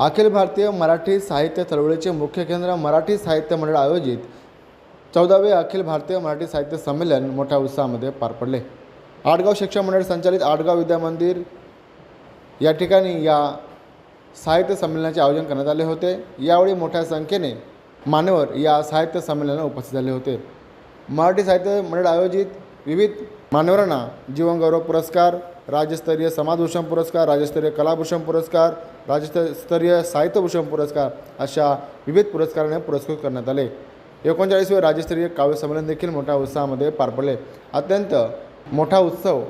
अखिल भारतीय मराठी साहित्य चळवळीचे मुख्य केंद्र मराठी साहित्य मंडळ आयोजित चौदावे अखिल भारतीय मराठी साहित्य संमेलन मोठ्या उत्साहामध्ये पार पडले. आडगाव शिक्षण मंडळ संचालित आडगाव विद्यामंदिर या ठिकाणी या साहित्य संमेलनाचे आयोजन करण्यात आले होते. यावेळी मोठ्या संख्येने मान्यवर या साहित्य संमेलनाला उपस्थित झाले होते. मराठी साहित्य मंडळ आयोजित विविध मान्यवरांना जीवनगौरव पुरस्कार राज्यस्तरीय समाजभूषण पुरस्कार राज्यस्तरीय कलाभूषण पुरस्कार राज्यस्तरीय साहित्यभूषण पुरस्कार अशा विविध पुरस्काराने पुरस्कृत करण्यात आले. एकोणचाळीसवे राज्यस्तरीय काव्यसंमेलन देखील मोठ्या उत्साहामध्ये पार पडले. अत्यंत मोठा उत्सव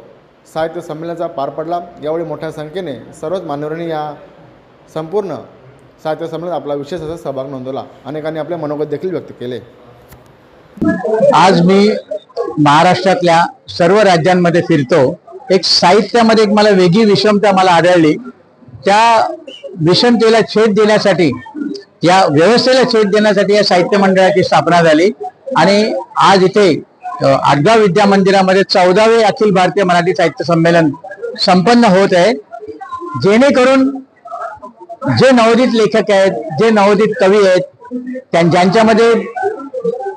साहित्य संमेलनाचा पार पडला. यावेळी मोठ्या संख्येने सर्वच मान्यवरांनी या संपूर्ण साहित्य संमेलनात आपला विशेष असा सहभाग नोंदवला. अनेकांनी आपले मनोगत देखील व्यक्त केले. आज मी महाराष्ट्रातल्या सर्व राज्यांमध्ये फिरतो. एक साहित्यामध्ये एक मला वेगळी विषमता मला आढळली. त्या विषमतेला छेद देण्यासाठी या व्यवस्थेला छेद देण्यासाठी या साहित्य मंडळाची स्थापना झाली. आणि आज इथे आडगाव विद्या मंदिरामध्ये चौदावे अखिल भारतीय मराठी साहित्य संमेलन संपन्न होत आहे. जेणेकरून जे नवोदित लेखक आहेत जे नवोदित कवी आहेत त्यां- ज्यांच्यामध्ये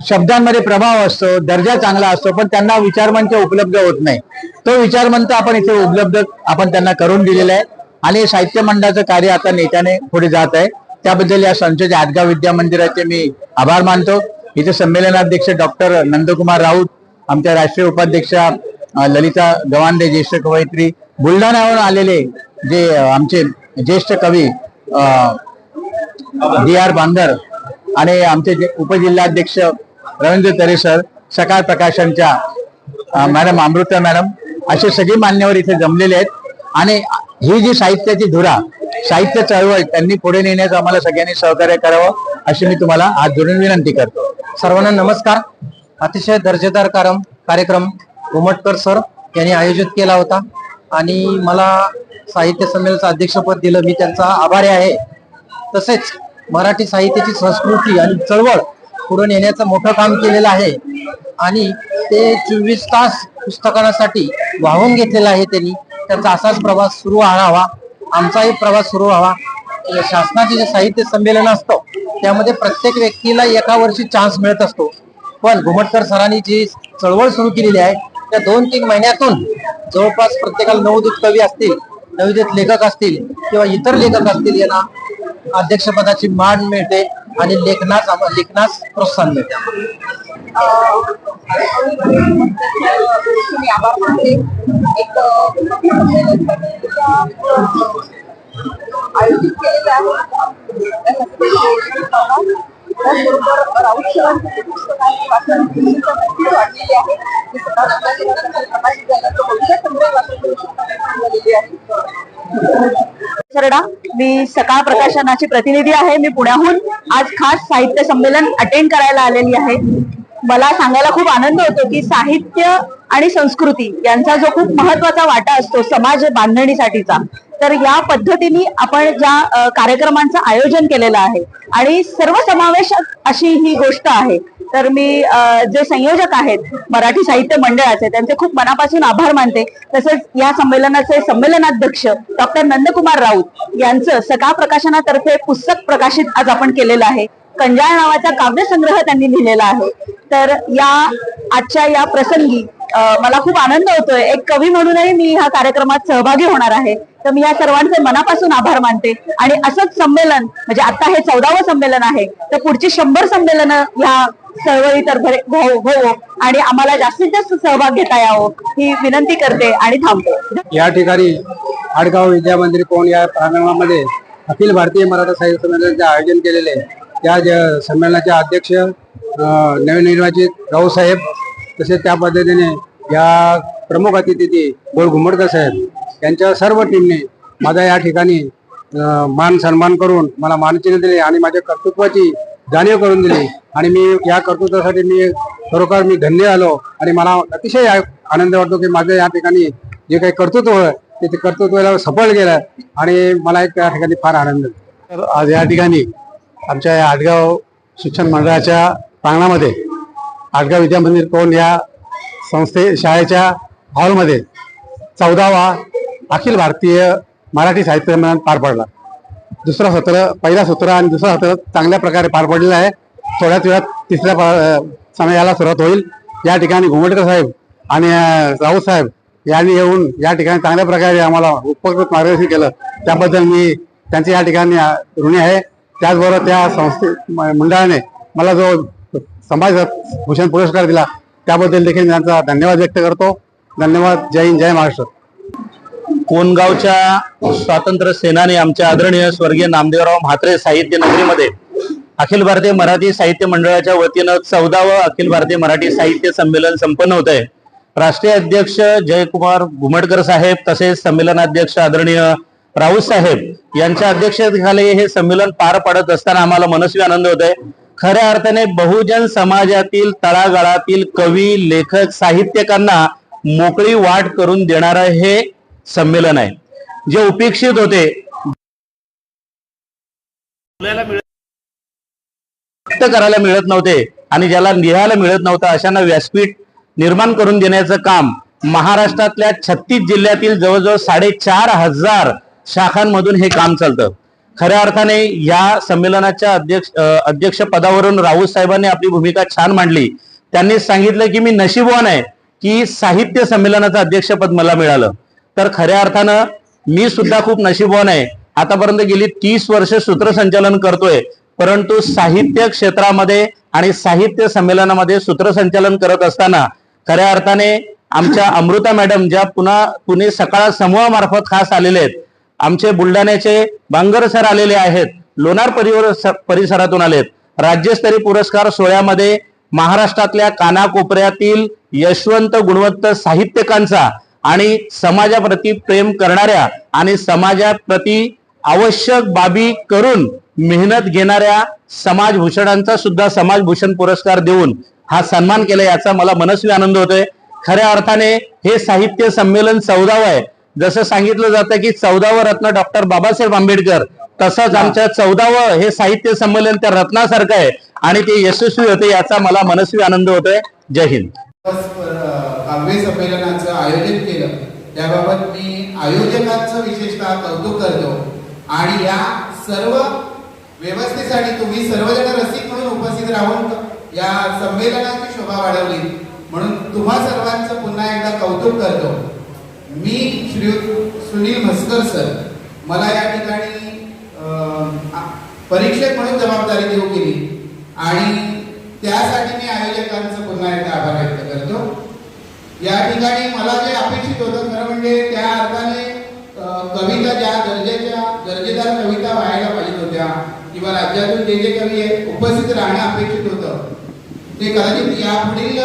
शब्दांमध्ये प्रभाव असतो दर्जा चांगला असतो पण त्यांना विचारमंच उपलब्ध होत नाही. तो विचारमंत आपण इथे उपलब्ध आपण त्यांना करून दिलेला आहे. आणि साहित्य मंडळाचं कार्य आता नेत्याने पुढे जात आहे. त्याबद्दल या संस्थेच्या आदगाव विद्या मंदिराचे मी आभार मानतो. इथे संमेलनाध्यक्ष डॉक्टर नंदकुमार राऊत आमच्या राष्ट्रीय उपाध्यक्षा ललिता गवांडे ज्येष्ठ कवयित्री बुलढाण्यावरून आलेले जे आमचे ज्येष्ठ कवी डी आर बांदर आणि आमचे जे उपजिल्हाध्यक्ष रवींद्र तरे सर सकाळ प्रकाशनच्या मॅडम अमृता मॅडम असे सगळे मान्यवर इथे जमलेले आहेत. आणि ही जी साहित्याची धुरा साहित्य चळवळ त्यांनी पुढे नेण्याचं आम्हाला सगळ्यांनी सहकार्य करावं अशी मी तुम्हाला आज जोडून विनंती करतो. सर्वांना नमस्कार. अतिशय दर्जेदार कारम कार्यक्रम उमटकर सर यांनी आयोजित केला होता. आणि मला साहित्य संमेलनाचं अध्यक्षपद दिलं मी त्यांचा आभारी आहे. तसेच मराठी साहित्याची संस्कृती आणि चळवळ पुढे नेण्याचं मोठं काम केलेलं आहे. आणि ते चोवीस तास पुस्तकांसाठी वाहून घेतलेलं आहे त्यांनी. त्यांचा असाच प्रवास सुरू राहावा आमचाही प्रवास सुरू व्हावा. म्हणजे शासनाचे जे साहित्य संमेलन असतं त्यामध्ये प्रत्येक व्यक्तीला एका वर्षी चान्स मिळत असतो. पण घुमटकर सरांनी जी चळवळ सुरू केलेली आहे त्या दोन तीन महिन्यातून जवळपास प्रत्येकाला नवोदित कवी असतील नवोदित लेखक असतील किंवा इतर लेखक असतील यांना अध्यक्षपदाची मान मिळते. आणि लेखनास लेखनास प्रोत्साहन मिळते. एक आयोजित केलेलं आहे त्याचबरोबर राऊत सरांचे पुस्तकांची वाचन वाढलेली आहे मी झाल्याचं भविष्य वाचन झालेली आहे सरडा मी सकाळ प्रकाशनाची प्रतिनिधी आहे मी पुण्याहून आज खास साहित्य संमेलन अटेंड करायला आलेली आहे. मला सांगायला खूप आनंद होतो की साहित्य आणि संस्कृती यांचा जो खूप महत्त्वाचा वाटा असतो समाज बांधणीसाठीचा तर या पद्धतीने आपण ज्या कार्यक्रमांचं आयोजन केलेलं आहे आणि सर्वसमावेशक अशी ही गोष्ट आहे. तर मी जे संयोजक आहेत मराठी साहित्य मंडळाचे त्यांचे खूप मनापासून आभार मानते. तसेच या संमेलनाचे संमेलनाध्यक्ष डॉक्टर नंदकुमार राऊत यांचं सकाळ प्रकाशनातर्फे पुस्तक प्रकाशित आज आपण केलेलं आहे. कंजाळ नावाचा काव्यसंग्रह त्यांनी लिहिलेला आहे. तर या आजच्या या प्रसंगी मला खूप आनंद होतोय. एक कवी म्हणूनही मी ह्या कार्यक्रमात सहभागी होणार आहे. तर मी या सर्वांचे मनापासून आभार मानते. आणि असंच संमेलन म्हणजे आता हे चौदावं संमेलन आहे तर पुढची शंभर संमेलन ह्या चळवळीतर्फे हो हो आणि आम्हाला जास्तीत जास्त सहभाग घेता यावं ही विनंती करते आणि थांबते. या ठिकाणी आडगाव विद्या मंदिर कोण या प्रांगणामध्ये अखिल भारतीय मराठा साहित्य संमेलनाचे आयोजन केलेले त्या ज- संमेलनाचे अध्यक्ष नवनिर्वाचित राऊत तसेच त्या पद्धतीने या प्रमुख अतिथी गोळ घुमडकर साहेब यांच्या सर्व टीमने माझा या ठिकाणी मान सन्मान करून मला मानचिन्ह दिले आणि माझ्या कर्तृत्वाची जाणीव करून दिली आणि मी या कर्तृत्वासाठी मी खरोखर मी धन्य आलो आणि मला अतिशय आनंद वाटतो की माझं या ठिकाणी जे काही कर्तृत्व ते ते कर्तृत्वाला सफल गेलं आणि मला एक त्या ठिकाणी फार आनंद झाला. तर आज या ठिकाणी आमच्या या आडगाव शिक्षण मंडळाच्या प्रांगणामध्ये आडगाव विद्या मंदिर कोण या संस्थे शाळेच्या हॉलमध्ये चौदावा अखिल भारतीय मराठी साहित्य संमेलन पार पडला. दुसरा सत्र पहिला सत्र आणि दुसरा सत्र चांगल्या प्रकारे पार पडलेला आहे. थोड्याच वेळात तिसऱ्या पा- समयाला सुरुवात होईल. या ठिकाणी घुमटकर साहेब आणि राऊत साहेब यांनी येऊन या ठिकाणी चांगल्या प्रकारे आम्हाला उपकृत मार्गदर्शन केलं. त्याबद्दल मी त्यांचे या ठिकाणी ऋणी आहे. त्याचबरोबर त्या संस्थे मंडळाने मला जो समाज भूषण पुरस्कार दिला त्याबद्दल देखील त्यांचा धन्यवाद व्यक्त करतो. धन्यवाद. जय हिंद जय महाराष्ट्र. कोणगावच्या स्वातंत्र्य सेनानी आमच्या आदरणीय स्वर्गीय नामदेवराव म्हात्रे साहित्य नगरीमध्ये अखिल भारतीय मराठी साहित्य मंडळाच्या वतीनं चौदावं अखिल भारतीय मराठी साहित्य संमेलन संपन्न होत आहे राष्ट्रीय अध्यक्ष जयकुमार घुमटकर साहेब तसेच संमेलनाध्यक्ष आदरणीय राऊत साहेब यांच्या अध्यक्षतेखाली हे संमेलन पार पडत असताना आम्हाला मनस्वी आनंद होत आहे खऱ्या अर्थाने बहुजन समाजातील तळागाळातील कवी लेखक साहित्यकांना मोकळी वाट करून देणारं हे संमेलन आहे. जे उपेक्षित होते. व्यक्त करायला मिळत नव्हते आणि ज्याला लिहायला मिळत नव्हतं अशांना व्यासपीठ निर्माण करून देण्याचं काम महाराष्ट्रातल्या छत्तीस जिल्ह्यातील जवळजवळ साडेचार हजार शाखांमधून हे काम चालतं. खऱ्या अर्थाने या संमेलनाच्या अध्यक्ष अध्यक्ष पदावरून राऊत साहेबांनी आपली भूमिका छान मांडली. त्यांनी सांगितलं की मी नशीबवान आहे की साहित्य संमेलनाचं अध्यक्षपद मला मिळालं. तर खऱ्या अर्थानं मी सुद्धा खूप नशीबवान आहे. आतापर्यंत गेली तीस वर्ष सूत्रसंचालन करतोय. परंतु साहित्य क्षेत्रामध्ये आणि साहित्य संमेलनामध्ये सूत्रसंचालन करत असताना खऱ्या अर्थाने आमच्या अमृता मॅडम ज्या पुन्हा पुणे सकाळ समूहामार्फत खास आलेले आहेत आमचे बुलढाण्याचे बांगर सर आलेले आहेत लोणार परिवार परिसरातून आलेत. राज्यस्तरीय पुरस्कार सोहळ्यामध्ये महाराष्ट्रातल्या कानाकोपऱ्यातील यशवंत गुणवंत साहित्यकांचा आणि समाजाप्रती प्रेम करणाऱ्या आणि समाजाप्रती आवश्यक बाबी करून मेहनत घेणाऱ्या समाजभूषणांचा सुद्धा समाजभूषण पुरस्कार देऊन हा सन्मान केला याचा मला मनस्वी आनंद होतोय. खऱ्या अर्थाने हे साहित्य संमेलन चौदावं आहे. जसं सांगितलं जातं की चौदावं रत्न डॉक्टर बाबासाहेब आंबेडकर तसंच आमच्या चौदावं हे साहित्य संमेलन त्या रत्नासारखं आहे आणि ते यशस्वी होते याचा मला मनस्वी आनंद होतोय. जय हिंद. काव्य संमेलनाचं आयोजन केलं. त्याबाबत मी आयोजकांचं विशेषतः कौतुक करतो. आणि या सर्व व्यवस्थेसाठी तुम्ही सर्वजण रसिक म्हणून उपस्थित राहून या संमेलनाची शोभा वाढवली. म्हणून तुम्हा सर्वांचं पुन्हा एकदा कौतुक करतो. मी श्री सुनील भस्कर सर मला या ठिकाणी अं, परीक्षक म्हणून जबाबदारी देऊ केली. आणि त्यासाठी मी आयोजकांचं पुन्हा एकदा आभार व्यक्त करतो. या ठिकाणी मला जे अपेक्षित होतं खरं म्हणजे त्या अर्थाने कविता ज्या दर्जेच्या दर्जेदार कविता व्हायला पाहिजे होत्या किंवा राज्यातून जे जे कवी उपस्थित राहणं अपेक्षित होतं. ते कदाचित यापुढील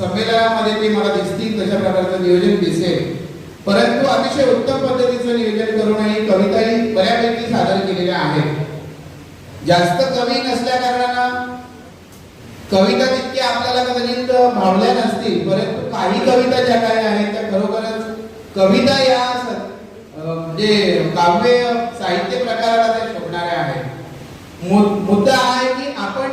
संमेलनामध्ये ते मला दिसतील तशा प्रकारचं नियोजन दिसेल. परंतु अतिशय उत्तम पद्धतीचं नियोजन करून कविताही बऱ्यापैकी सादर केलेल्या आहेत. जास्त कवी नसल्या कारणानं कविता तितक्या आपल्याला कदाचित भावल्या नसतील परंतु काही कविता ज्या काही आहेत त्या खरोखरच कविता या म्हणजे काव्य साहित्य प्रकाराला त्या शोभणाऱ्या आहेत मु- मुद्दा हा आहे की आपण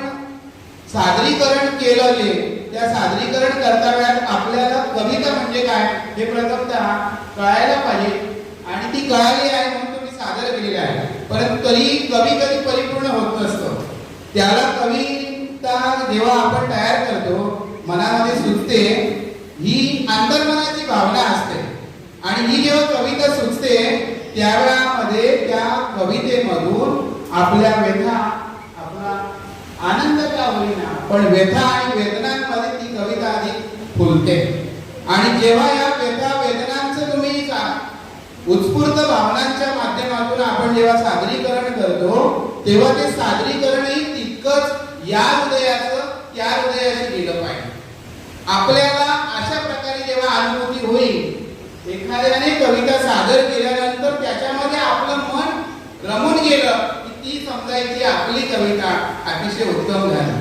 सादरीकरण केलं जे त्या सादरीकरण करता वेळात आपल्याला कविता म्हणजे काय हे प्रथमतः कळायला पाहिजे. आणि ती कळाली आहे म्हणून तुम्ही सादर केलेली आहे. परंतु तरी कवी कधी परिपूर्ण होत नसतो. त्याला कविता जेव्हा आपण तयार करतो मनामध्ये सुचते ही अंतर्मनाची भावना असते. आणि ही जेव्हा कविता सुचते त्यावेळामध्ये त्या कवितेमधून आपल्या व्यथा आपला आनंद का होईना पण व्यथा आणि वेदना होते. आणि जेव्हा या व्यथा वेदनांचं तुम्ही उत्स्फूर्त भावनांच्या माध्यमातून आपण जेव्हा सादरीकरण करतो तेव्हा ते सादरीकरणही तितकंच या हृदयाचं त्या हृदयाशी गेलं पाहिजे. आपल्याला अशा प्रकारे जेव्हा अनुभूती होईल एखाद्याने कविता सादर केल्यानंतर त्याच्यामध्ये आपलं मन रमून गेलं की ती समजायची आपली कविता अतिशय उत्तम झाली.